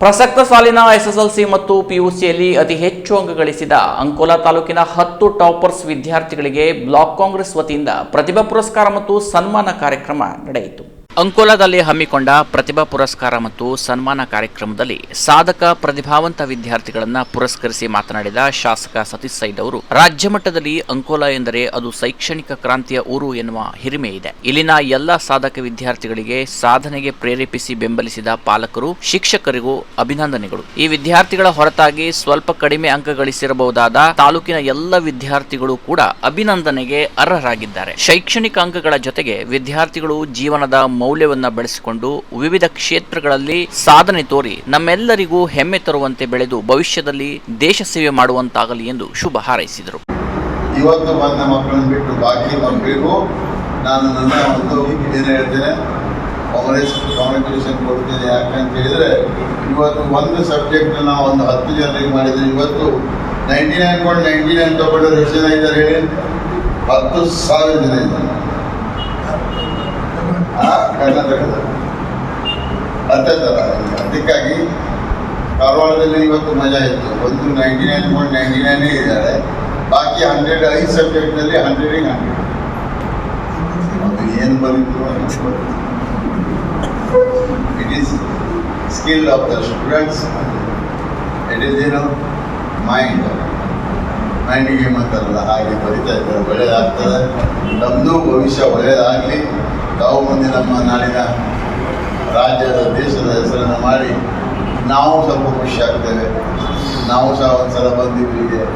ಪ್ರಸಕ್ತ ಸಾಲಿನ ಎಸ್ಎಸ್ಎಲ್ಸಿ ಮತ್ತು ಪಿಯುಸಿಯಲ್ಲಿ ಅತಿ ಹೆಚ್ಚು ಅಂಕ ಗಳಿಸಿದ ಅಂಕೋಲಾ ತಾಲೂಕಿನ ಹತ್ತು ಟಾಪರ್ಸ್ ವಿದ್ಯಾರ್ಥಿಗಳಿಗೆ ಬ್ಲಾಕ್ ಕಾಂಗ್ರೆಸ್ ವತಿಯಿಂದ ಪ್ರತಿಭಾ ಪುರಸ್ಕಾರ ಮತ್ತು ಸನ್ಮಾನ ಕಾರ್ಯಕ್ರಮ ನಡೆಯಿತು. ಅಂಕೋಲಾದಲ್ಲಿ ಹಮ್ಮಿಕೊಂಡ ಪ್ರತಿಭಾ ಪುರಸ್ಕಾರ ಮತ್ತು ಸನ್ಮಾನ ಕಾರ್ಯಕ್ರಮದಲ್ಲಿ ಸಾಧಕ ಪ್ರತಿಭಾವಂತ ವಿದ್ಯಾರ್ಥಿಗಳನ್ನು ಪುರಸ್ಕರಿಸಿ ಮಾತನಾಡಿದ ಶಾಸಕ ಸತೀಶ್ ಸೈದ್ ಅವರು, ರಾಜ್ಯ ಮಟ್ಟದಲ್ಲಿ ಅಂಕೋಲಾ ಎಂದರೆ ಅದು ಶೈಕ್ಷಣಿಕ ಕ್ರಾಂತಿಯ ಊರು ಎನ್ನುವ ಹಿರಿಮೆ ಇದೆ. ಇಲ್ಲಿನ ಎಲ್ಲ ಸಾಧಕ ವಿದ್ಯಾರ್ಥಿಗಳಿಗೆ ಸಾಧನೆಗೆ ಪ್ರೇರೇಪಿಸಿ ಬೆಂಬಲಿಸಿದ ಪಾಲಕರು, ಶಿಕ್ಷಕರಿಗೂ ಅಭಿನಂದನೆಗಳು. ಈ ವಿದ್ಯಾರ್ಥಿಗಳ ಹೊರತಾಗಿ ಸ್ವಲ್ಪ ಕಡಿಮೆ ಅಂಕ ಗಳಿಸಿರಬಹುದಾದ ತಾಲೂಕಿನ ಎಲ್ಲ ವಿದ್ಯಾರ್ಥಿಗಳು ಕೂಡ ಅಭಿನಂದನೆಗೆ ಅರ್ಹರಾಗಿದ್ದಾರೆ. ಶೈಕ್ಷಣಿಕ ಅಂಕಗಳ ಜೊತೆಗೆ ವಿದ್ಯಾರ್ಥಿಗಳು ಜೀವನದ ಮೌಲ್ಯವನ್ನ ಬೆಳೆಸಿಕೊಂಡು ವಿವಿಧ ಕ್ಷೇತ್ರಗಳಲ್ಲಿ ಸಾಧನೆ ತೋರಿ ನಮ್ಮೆಲ್ಲರಿಗೂ ಹೆಮ್ಮೆ ತರುವಂತೆ ಬೆಳೆದು ಭವಿಷ್ಯದಲ್ಲಿ ದೇಶ ಸೇವೆ ಮಾಡುವಂತಾಗಲಿ ಎಂದು ಶುಭ ಹಾರೈಸಿದರು. ಇವತ್ತು ಬಂದ ಮಕ್ಕಳನ್ನು ಬಿಟ್ಟು ಬಾಕಿ ಮಕ್ಕಳಿಗೂ ನಾನು ನನ್ನ ಒಂದು ಏನು ಹೇಳ್ತೇನೆ. ಕಾಂಗ್ರೆಚುಲೇಷನ್ ಕೊಡ್ತೇನೆ ಯಾಕಂತ ಹೇಳಿದರೆ ಇವತ್ತು ಒಂದು ಸಬ್ಜೆಕ್ಟ್ ನಾವು ಒಂದು ಹತ್ತು ಜನರಿಗೆ ಮಾಡಿದ್ರೆ ಇವತ್ತು ninety nine point ninety nine ತಗೊಂಡವ್ರು ಎಷ್ಟು ಜನ ಹೇಳಿ? ಹತ್ತು ಸಾವಿರ ಜನ ಇದ್ದಾರೆ. ಅದೇ ಥರ ಅದಕ್ಕಾಗಿ ಕಾರವಾರದಲ್ಲಿ ಇವತ್ತು ಮಜಾ ಇತ್ತು. ಒಂದು ನೈಂಟಿ ನೈನ್ ಪಾಯಿಂಟ್ ನೈಂಟಿ ನೈನೇ ಇದ್ದಾರೆ. ಬಾಕಿ ಹಂಡ್ರೆಡ್ ಐದು ಸಬ್ಜೆಕ್ಟ್ನಲ್ಲಿ ಹಂಡ್ರೆಡಿಗೆ ಹಂಡ್ರೆಡ್. ಅದು ಏನು ಬರೀತು it is skill of the students it is ಏನು ಮೈಂಡ್ ಮೈಂಡಿಗೆ ಮಾತಾರಲ್ಲ ಹಾಗೆ ಬರಿತಾ ಇದ್ದಾರೆ. ಒಳ್ಳೆಯದಾಗ್ತದೆ ನಮ್ಮದು ಭವಿಷ್ಯ ಒಳ್ಳೆಯದಾಗಲಿ ತಾವು ಮುಂದೆ ನಮ್ಮ ನಾಡಿನ ರಾಜ್ಯದ ದೇಶದ ಹೆಸರನ್ನು ಮಾಡಿ ನಾವು ಸ್ವಲ್ಪ ಖುಷಿಯಾಗ್ತೇವೆ ನಾವು ಸಹ ಬಂದು ಒಂದು ಸಲ ಮಾಡ್ತಾರೆ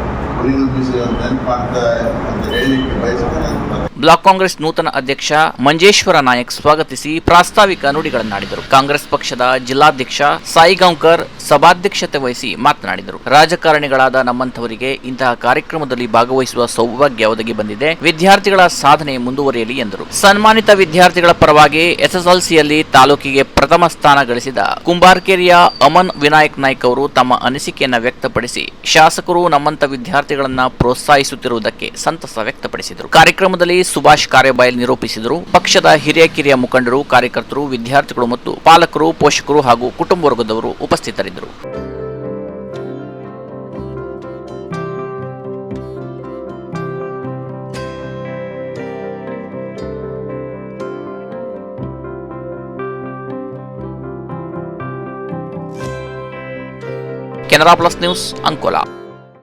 ಬ್ಲಾಕ್ ಕಾಂಗ್ರೆಸ್ ನೂತನ ಅಧ್ಯಕ್ಷ ಮಂಜೇಶ್ವರ ನಾಯಕ್ ಸ್ವಾಗತಿಸಿ ಪ್ರಾಸ್ತಾವಿಕ ನುಡಿಗಳನ್ನಾಡಿದರು. ಕಾಂಗ್ರೆಸ್ ಪಕ್ಷದ ಜಿಲ್ಲಾಧ್ಯಕ್ಷ ಸಾಯಿಗಾಂವ್ಕರ್ ಸಭಾಧ್ಯಕ್ಷತೆ ವಹಿಸಿ ಮಾತನಾಡಿದರು. ರಾಜಕಾರಣಿಗಳಾದ ನಮ್ಮಂಥವರಿಗೆ ಇಂತಹ ಕಾರ್ಯಕ್ರಮದಲ್ಲಿ ಭಾಗವಹಿಸುವ ಸೌಭಾಗ್ಯ ಒದಗಿ ಬಂದಿದೆ. ವಿದ್ಯಾರ್ಥಿಗಳ ಸಾಧನೆ ಮುಂದುವರಿಯಲಿ ಎಂದರು. ಸನ್ಮಾನಿತ ವಿದ್ಯಾರ್ಥಿಗಳ ಪರವಾಗಿ ಎಸ್ಎಸ್ಎಲ್ಸಿಯಲ್ಲಿ ತಾಲೂಕಿಗೆ ಪ್ರಥಮ ಸ್ಥಾನ ಗಳಿಸಿದ ಕುಂಬಾರ್ಕೇರಿಯ ಅಮನ್ ವಿನಾಯಕ್ ನಾಯ್ಕ್ ಅವರು ತಮ್ಮ ಅನಿಸಿಕೆಯನ್ನು ವ್ಯಕ್ತಪಡಿಸಿ, ಶಾಸಕರು ನಮ್ಮಂತ ವಿದ್ಯಾರ್ಥಿಗಳನ್ನ ಪ್ರೋತ್ಸಾಹಿಸುತ್ತಿರುವುದಕ್ಕೆ ಸಂತಸ ವ್ಯಕ್ತಪಡಿಸಿದರು. ಕಾರ್ಯಕ್ರಮದಲ್ಲಿ ಸುಭಾಷ್ ಕಾರ್ಯಬಾಯಲ್ ನಿರೂಪಿಸಿದರು. ಪಕ್ಷದ ಹಿರಿಯ ಕಿರಿಯ ಮುಖಂಡರು, ಕಾರ್ಯಕರ್ತರು, ವಿದ್ಯಾರ್ಥಿಗಳು ಮತ್ತು ಪಾಲಕರು, ಪೋಷಕರು ಹಾಗೂ ಕುಟುಂಬ ವರ್ಗದವರು ಉಪಸ್ಥಿತರಿದ್ದರು. Canara plus news Ankola.